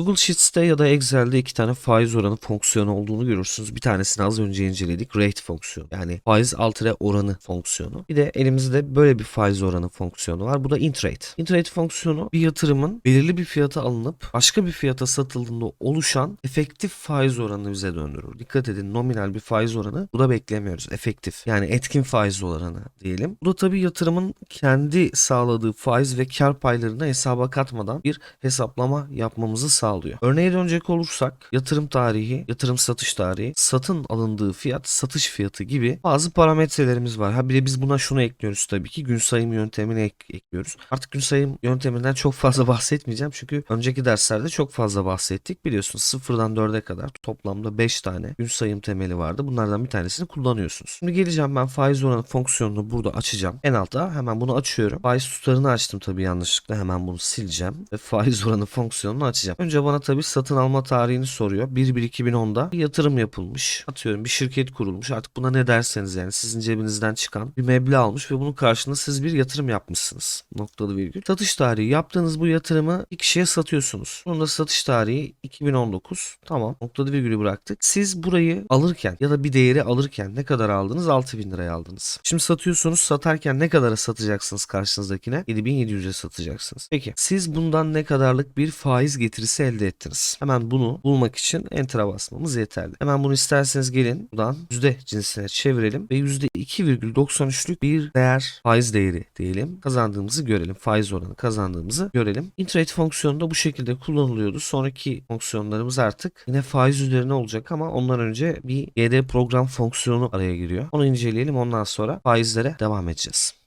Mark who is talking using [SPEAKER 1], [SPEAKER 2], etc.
[SPEAKER 1] Google Sheets'te ya da Excel'de iki tane faiz oranı fonksiyonu olduğunu görürsünüz. Bir tanesini az önce inceledik. Rate fonksiyonu. Yani faiz alt tire oranı fonksiyonu. Bir de elimizde böyle bir faiz oranı fonksiyonu var. Bu da int rate. Int rate fonksiyonu bir yatırımın belirli bir fiyata alınıp başka bir fiyata satıldığında oluşan efektif faiz oranını bize döndürür. Dikkat edin nominal bir faiz oranı burada beklemiyoruz. Efektif yani etkin faiz oranı diyelim. Bu da tabii yatırımın kendi sağladığı faiz ve kar paylarını hesaba katmadan bir hesaplama yapmamızı sağlıyor. Örneğe dönecek olursak yatırım tarihi, yatırım satış tarihi, satın alındığı fiyat, satış fiyatı gibi bazı parametrelerimiz var. Ha bir de biz buna şunu ekliyoruz tabii ki gün sayım yöntemini ek- ekliyoruz. Artık gün sayım yönteminden çok fazla bahsetmeyeceğim çünkü önceki derslerde çok fazla bahsettik. Biliyorsunuz sıfırdan 4'e kadar toplamda 5 tane gün sayım temeli vardı. Bunlardan bir tanesini kullanıyorsunuz. Şimdi geleceğim ben faiz oranı fonksiyonunu burada açacağım. En altta hemen bunu açıyorum. Faiz tutarını açtım tabii yanlışlıkla. Hemen bunu sileceğim ve faiz oranı fonksiyonunu açacağım. Önce bana tabii satın alma tarihini soruyor. 1-1-2010'da bir yatırım yapılmış. Atıyorum bir şirket kurulmuş. Artık buna ne derseniz yani sizin cebinizden çıkan bir meblağ almış ve bunun karşılığında siz bir yatırım yapmışsınız. Noktalı virgül. Satış tarihi yaptığınız bu yatırımı bir kişiye satıyorsunuz. Bunun da satış tarihi 2019. Tamam. Noktalı virgülü bıraktık. Siz burayı alırken ya da bir değeri alırken ne kadar aldınız? 6000 liraya aldınız. Şimdi satıyorsunuz. Satarken ne kadara satacaksınız karşınızdakine? 7700'e satacaksınız. Peki siz bundan ne kadarlık bir faiz getirisi elde ettiniz? Hemen bunu bulmak için enter'a basmamız yeterli. Hemen bunu isterseniz gelin buradan yüzde cinsine çevirelim ve %2,93'lük bir değer faiz değeri diyelim. Kazandığımızı görelim. Faiz oranı kazandığımızı görelim. Interrate fonksiyonu da bu şekilde kullanılıyordu. Sonraki fonksiyonlarımız artık yine faiz üzerine olacak ama ondan önce bir GD program fonksiyonu araya giriyor. Onu inceleyelim ondan sonra faizlere devam edeceğiz.